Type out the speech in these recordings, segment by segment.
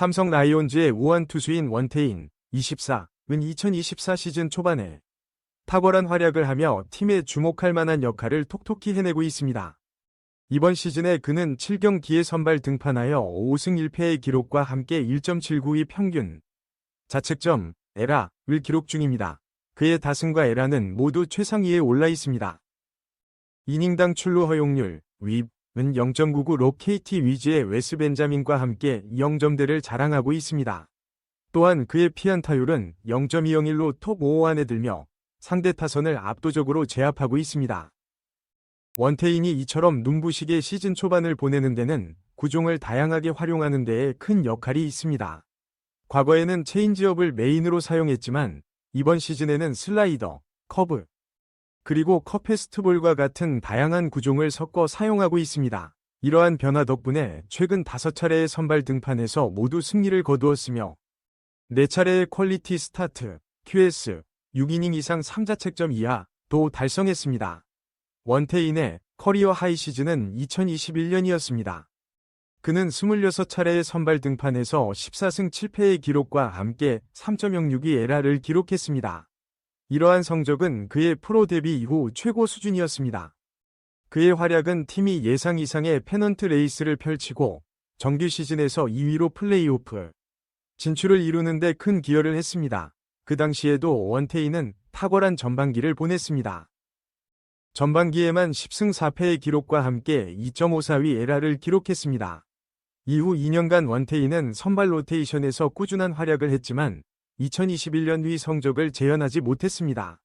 삼성 라이온즈의 우완 투수인 원태인 24은 2024 시즌 초반에 탁월한 활약을 하며 팀에 주목할 만한 역할을 톡톡히 해내고 있습니다. 이번 시즌에 그는 7경기에 선발 등판하여 5승 1패의 기록과 함께 1.792 평균, 자책점, 에라를 기록 중입니다. 그의 다승과 에라는 모두 최상위에 올라 있습니다. 이닝당 출루 허용률, 윕 은 0.99로 KT 위즈의 웨스 벤자민과 함께 0점대를 자랑하고 있습니다. 또한 그의 피안타율은 0.201로 톱 5 안에 들며 상대 타선을 압도적으로 제압하고 있습니다. 원태인이 이처럼 눈부시게 시즌 초반을 보내는 데는 구종을 다양하게 활용하는 데에 큰 역할이 있습니다. 과거에는 체인지업을 메인으로 사용했지만 이번 시즌에는 슬라이더, 커브, 그리고 커페스트볼과 같은 다양한 구종을 섞어 사용하고 있습니다. 이러한 변화 덕분에 최근 5차례의 선발 등판에서 모두 승리를 거두었으며 4차례의 퀄리티 스타트, QS, 6이닝 이상 3자책점 이하 도 달성했습니다. 원태인의 커리어 하이 시즌은 2021년이었습니다. 그는 26차례의 선발 등판에서 14승 7패의 기록과 함께 3.06이 에라를 기록했습니다. 이러한 성적은 그의 프로 데뷔 이후 최고 수준이었습니다. 그의 활약은 팀이 예상 이상의 페넌트 레이스를 펼치고 정규 시즌에서 2위로 플레이오프 진출을 이루는 데 큰 기여를 했습니다. 그 당시에도 원태인은 탁월한 전반기를 보냈습니다. 전반기에만 10승 4패의 기록과 함께 2.54위 에라를 기록했습니다. 이후 2년간 원태인은 선발 로테이션에서 꾸준한 활약을 했지만 2021년 위 성적을 재현하지 못했습니다.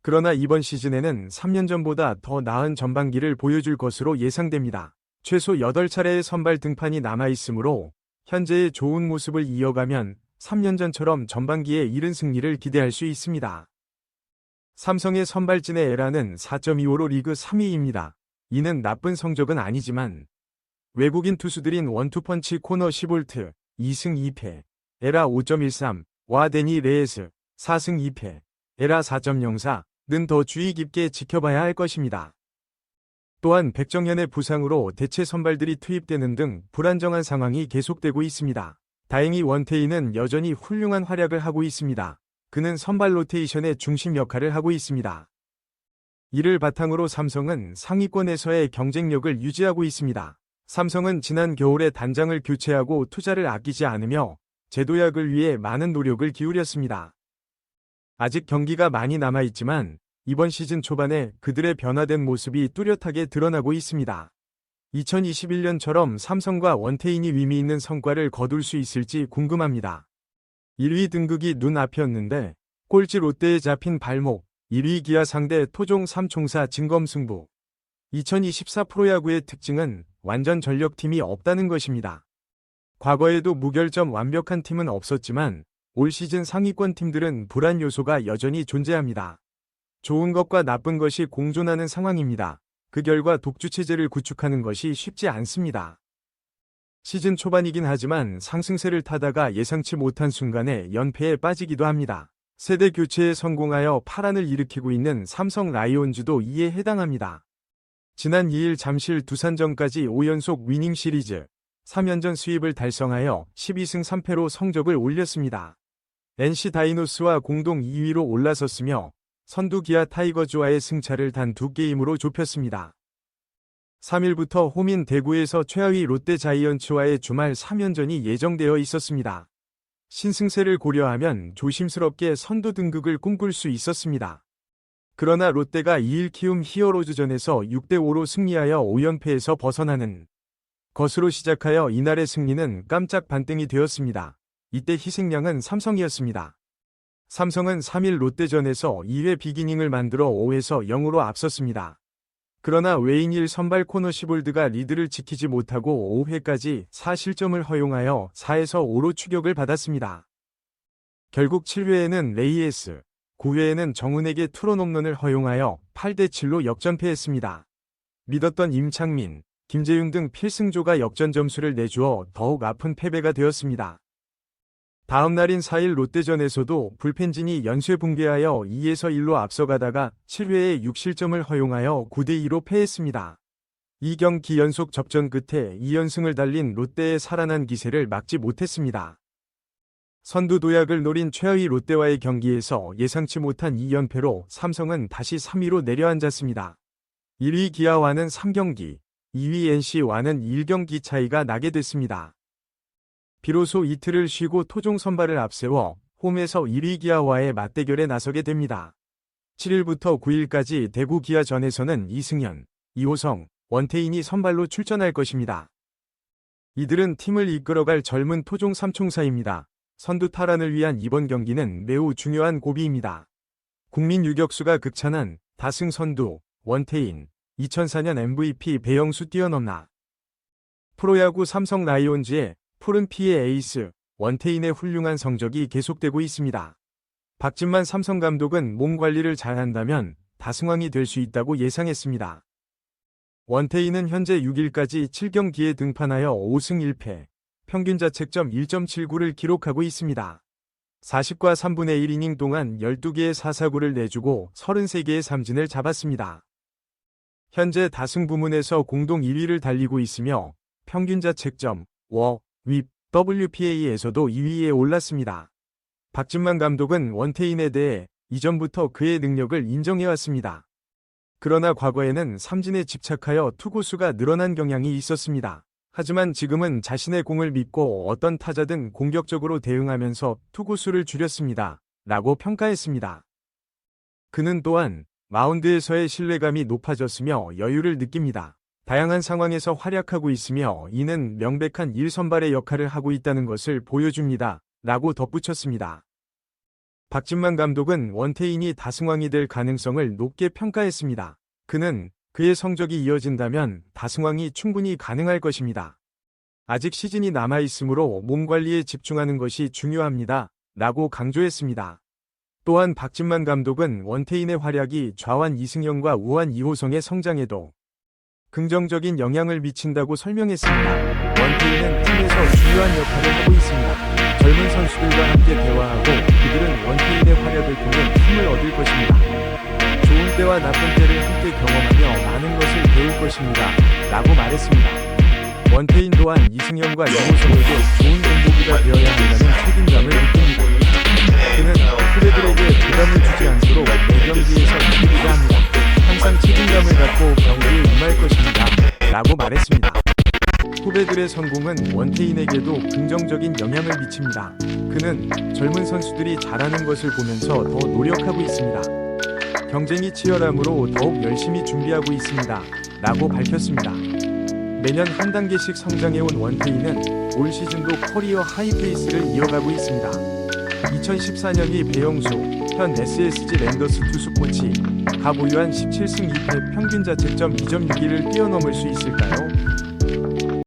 그러나 이번 시즌에는 3년 전보다 더 나은 전반기를 보여줄 것으로 예상됩니다. 최소 8차례의 선발 등판이 남아있으므로 현재의 좋은 모습을 이어가면 3년 전처럼 전반기에 이른 승리를 기대할 수 있습니다. 삼성의 선발진의 에라는 4.25로 리그 3위입니다. 이는 나쁜 성적은 아니지만 외국인 투수들인 원투펀치 코너 10볼트 2승 2패, 에라 5.13, 와 데니 레에스 4승 2패, 에라 4.04는 더 주의 깊게 지켜봐야 할 것입니다. 또한 백정현의 부상으로 대체 선발들이 투입되는 등 불안정한 상황이 계속되고 있습니다. 다행히 원태인은 여전히 훌륭한 활약을 하고 있습니다. 그는 선발 로테이션의 중심 역할을 하고 있습니다. 이를 바탕으로 삼성은 상위권에서의 경쟁력을 유지하고 있습니다. 삼성은 지난 겨울에 단장을 교체하고 투자를 아끼지 않으며 제도약을 위해 많은 노력을 기울였습니다. 아직 경기가 많이 남아있지만 이번 시즌 초반에 그들의 변화된 모습이 뚜렷하게 드러나고 있습니다. 2021년처럼 삼성과 원태인이 의미 있는 성과를 거둘 수 있을지 궁금합니다. 1위 등극이 눈앞이었는데 꼴찌 롯데에 잡힌 발목, 1위 기아 상대 토종 3총사 진검승부. 2024 프로야구의 특징은 완전 전력팀이 없다는 것입니다. 과거에도 무결점 완벽한 팀은 없었지만 올 시즌 상위권 팀들은 불안 요소가 여전히 존재합니다. 좋은 것과 나쁜 것이 공존하는 상황입니다. 그 결과 독주체제를 구축하는 것이 쉽지 않습니다. 시즌 초반이긴 하지만 상승세를 타다가 예상치 못한 순간에 연패에 빠지기도 합니다. 세대 교체에 성공하여 파란을 일으키고 있는 삼성 라이온즈도 이에 해당합니다. 지난 2일 잠실 두산전까지 5연속 위닝 시리즈 3연전 수입을 달성하여 12승 3패로 성적을 올렸습니다. NC 다이노스와 공동 2위로 올라섰으며 선두 기아 타이거즈와의 승차를 단 두 게임으로 좁혔습니다. 3일부터 홈인 대구에서 최하위 롯데 자이언츠와의 주말 3연전이 예정되어 있었습니다. 신승세를 고려하면 조심스럽게 선두 등극을 꿈꿀 수 있었습니다. 그러나 롯데가 2일 키움 히어로즈전에서 6대5로 승리하여 5연패에서 벗어나는 것으로 시작하여 이날의 승리는 깜짝 반등이 되었습니다. 이때 희생양은 삼성이었습니다. 삼성은 3일 롯데전에서 2회 비기닝을 만들어 5에서 0으로 앞섰습니다. 그러나 웨인일 선발 코너 시볼드가 리드를 지키지 못하고 5회까지 4실점을 허용하여 4에서 5로 추격을 받았습니다. 결국 7회에는 레이에스, 9회에는 정훈에게 투런 홈런을 허용하여 8대7로 역전패했습니다. 믿었던 임창민, 김재윤 등 필승조가 역전 점수를 내주어 더욱 아픈 패배가 되었습니다. 다음 날인 4일 롯데전에서도 불펜진이 연쇄 붕괴하여 2에서 1로 앞서가다가 7회에 6실점을 허용하여 9대2로 패했습니다. 2경기 연속 접전 끝에 2연승을 달린 롯데의 살아난 기세를 막지 못했습니다. 선두 도약을 노린 최하위 롯데와의 경기에서 예상치 못한 2연패로 삼성은 다시 3위로 내려앉았습니다. 1위 기아와는 3경기, 2위 NC와는 1경기 차이가 나게 됐습니다. 비로소 이틀을 쉬고 토종 선발을 앞세워 홈에서 1위 기아와의 맞대결에 나서게 됩니다. 7일부터 9일까지 대구 기아전에서는 이승현, 이호성, 원태인이 선발로 출전할 것입니다. 이들은 팀을 이끌어갈 젊은 토종 삼총사입니다. 선두 탈환을 위한 이번 경기는 매우 중요한 고비입니다. 국민 유격수가 극찬한 다승 선두, 원태인, 2004년 MVP 배영수 뛰어넘나. 프로야구 삼성 라이온즈의 푸른 피의 에이스, 원태인의 훌륭한 성적이 계속되고 있습니다. 박진만 삼성 감독은 몸 관리를 잘한다면 다승왕이 될 수 있다고 예상했습니다. 원태인은 현재 6일까지 7경기에 등판하여 5승 1패, 평균 자책점 1.79를 기록하고 있습니다. 40과 3분의 1이닝 동안 12개의 사사구를 내주고 33개의 삼진을 잡았습니다. 현재 다승 부문에서 공동 1위를 달리고 있으며 평균 자책점, 워, 윗, WPA에서도 2위에 올랐습니다. 박진만 감독은 원태인에 대해 이전부터 그의 능력을 인정해왔습니다. 그러나 과거에는 삼진에 집착하여 투구수가 늘어난 경향이 있었습니다. 하지만 지금은 자신의 공을 믿고 어떤 타자든 공격적으로 대응하면서 투구수를 줄였습니다. 라고 평가했습니다. 그는 또한 마운드에서의 신뢰감이 높아졌으며 여유를 느낍니다. 다양한 상황에서 활약하고 있으며 이는 명백한 1선발의 역할을 하고 있다는 것을 보여줍니다. 라고 덧붙였습니다. 박진만 감독은 원태인이 다승왕이 될 가능성을 높게 평가했습니다. 그는 그의 성적이 이어진다면 다승왕이 충분히 가능할 것입니다. 아직 시즌이 남아있으므로 몸 관리에 집중하는 것이 중요합니다. 라고 강조했습니다. 또한 박진만 감독은 원태인의 활약이 좌완 이승영과 우완 이호성의 성장에도 긍정적인 영향을 미친다고 설명했습니다. 원태인은 팀에서 중요한 역할을 하고 있습니다. 젊은 선수들과 함께 대화하고 그들은 원태인의 활약을 통해 힘을 얻을 것입니다. 좋은 때와 나쁜 때를 함께 경험하며 많은 것을 배울 것입니다. 라고 말했습니다. 원태인 또한 이승현과 이호성에게 좋은 공복이가 되어야 한다는 책임감을 느낍니다. 그는 후배들에게 부담을 주지 않도록 매 경기에서 이기고자 합니다. 항상 책임감을 갖고 경기에 임할 것입니다. 라고 말했습니다. 후배들의 성공은 원태인에게도 긍정적인 영향을 미칩니다. 그는 젊은 선수들이 잘하는 것을 보면서 더 노력하고 있습니다. 경쟁이 치열하므로 더욱 열심히 준비하고 있습니다. 라고 밝혔습니다. 매년 한 단계씩 성장해온 원태인은 올 시즌도 커리어 하이페이스를 이어가고 있습니다. 2014년이 배영수, 현 SSG 랜더스 투수 코치, 가 보유한 17승 2패 평균 자책점 2.61을 뛰어넘을 수 있을까요?